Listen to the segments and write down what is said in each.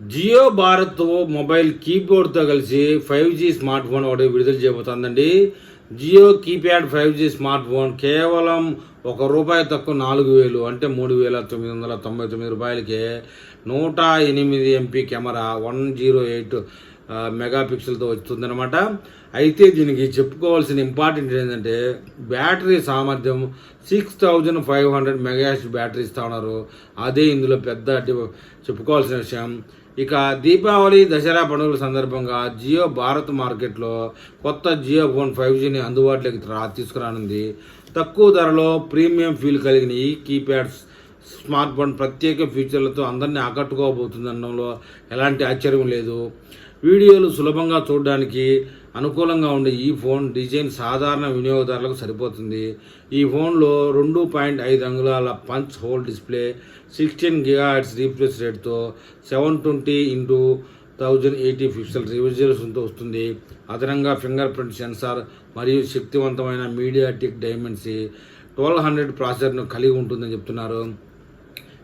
Jio Bharat mobile కీబోర్డ్తో కలిసి five G smart phone ఒకటి విడుదల చేయబోతుందండి. Jio keypad five G smart phone కేవలం ఒక రూపాయి తక్కువ నాలుగు వేలు అంటే మూడు వేల తొమ్మిది వందల తొంభై తొమ్మిది రూపాయలకే నూట ఎనిమిది MP camera one zero eight mega పిక్సెల్తో వస్తుందన్నమాట. అయితే దీనికి చెప్పుకోవాల్సిన ఇంపార్టెంట్ ఏంటంటే బ్యాటరీ సామర్థ్యం సిక్స్ థౌజండ్ ఫైవ్ హండ్రెడ్ మెగాహెచ్ బ్యాటరీ ఇస్తా ఉన్నారు. అదే ఇందులో పెద్ద చెప్పుకోవాల్సిన విషయం. ఇక దీపావళి దసరా పండుగల సందర్భంగా జియో భారత్ మార్కెట్లో కొత్త జియో ఫోన్ ఫైవ్ జీని అందుబాటులోకి రా తీసుకురానుంది. తక్కువ ధరలో ప్రీమియం ఫీల్ కలిగిన ఈ కీప్యాడ్స్ స్మార్ట్ ఫోన్ ప్రత్యేక ఫీచర్లతో అందరినీ ఆకట్టుకోబోతుందనడంలో ఎలాంటి ఆశ్చర్యం లేదు. వీడియోలు సులభంగా చూడడానికి అనుకూలంగా ఉండే ఈ ఫోన్ డిజైన్ సాధారణ వినియోగదారులకు సరిపోతుంది. ఈ ఫోన్లో రెండు పాయింట్ ఐదు అంగుళాల punch hole display sixteen gigahertz refresh రేట్తో seven twenty into thousand eighty pixel రివిజల్స్తో వస్తుంది. అదనంగా ఫింగర్ ప్రింట్ సెన్సార్ మరియు శక్తివంతమైన మీడియాటిక్ డైమెన్సీ ట్వెల్వ్ హండ్రెడ్ ప్రాసెసర్ను కలిగి ఉంటుందని చెప్తున్నారు.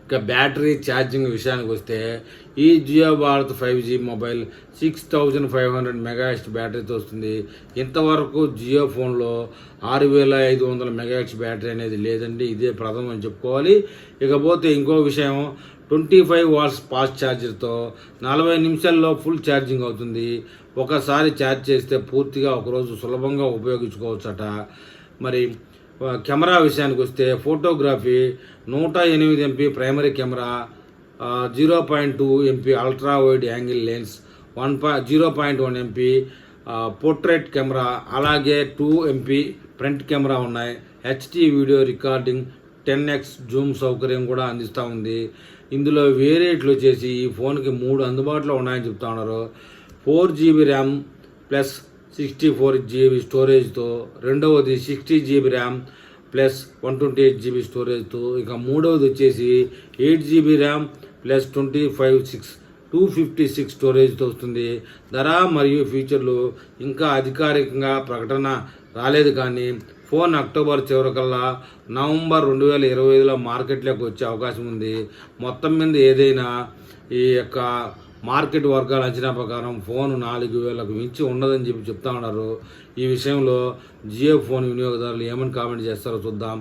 ఇక బ్యాటరీ ఛార్జింగ్ విషయానికి వస్తే ఈ Jio Bharat five G mobile six thousand five hundred మెగాహెచ్ బ్యాటరీతో వస్తుంది. ఇంతవరకు జియో ఫోన్లో ఆరు వేల ఐదు వందల మెగాహెచ్ బ్యాటరీ అనేది లేదండి. ఇదే ప్రథమం అని చెప్పుకోవాలి. ఇకపోతే ఇంకో విషయం ట్వంటీ ఫైవ్ వాట్స్ ఫాస్ట్ ఛార్జర్తో నలభై నిమిషాల్లో ఫుల్ ఛార్జింగ్ అవుతుంది. ఒకసారి ఛార్జ్ చేస్తే పూర్తిగా ఒకరోజు సులభంగా ఉపయోగించుకోవచ్చట. మరి కెమెరా విషయానికి వస్తే ఫోటోగ్రఫీ నూట ఎనిమిది MP primary camera zero point two MP ultra wide angle lens one పా zero point one MP portrait camera అలాగే టూ ఎంపీ ఫ్రంట్ కెమెరా ఉన్నాయి. HD video recording ten X zoom సౌకర్యం కూడా అందిస్తూ ఉంది. ఇందులో వేరేట్లు వచ్చేసి ఈ ఫోన్కి మూడు అందుబాటులో ఉన్నాయని చెప్తా ఉన్నారు. Four GB RAM plus sixty four GB స్టోరేజ్తో రెండవది sixty GB RAM plus one twenty eight GB స్టోరేజ్తో ఇక మూడవది వచ్చేసి eight GB RAM plus twenty five six two fifty six స్టోరేజ్తో వస్తుంది. ధర మరియు ఫీచర్లు ఇంకా అధికారికంగా ప్రకటన రాలేదు కానీ ఫోన్ అక్టోబర్ చివరికల్లా నవంబర్ రెండు వేల ఇరవై ఐదులో మార్కెట్లోకి వచ్చే అవకాశం ఉంది. మొత్తం మీద ఏదైనా ఈ యొక్క మార్కెట్ వర్గాల అంచనా ప్రకారం ఫోన్ నాలుగు వేలకు మించి ఉండదని చెప్పి చెప్తా ఉన్నారు. ఈ విషయంలో జియో ఫోన్ వినియోగదారులు ఏమని కామెంట్ చేస్తారో చూద్దాం.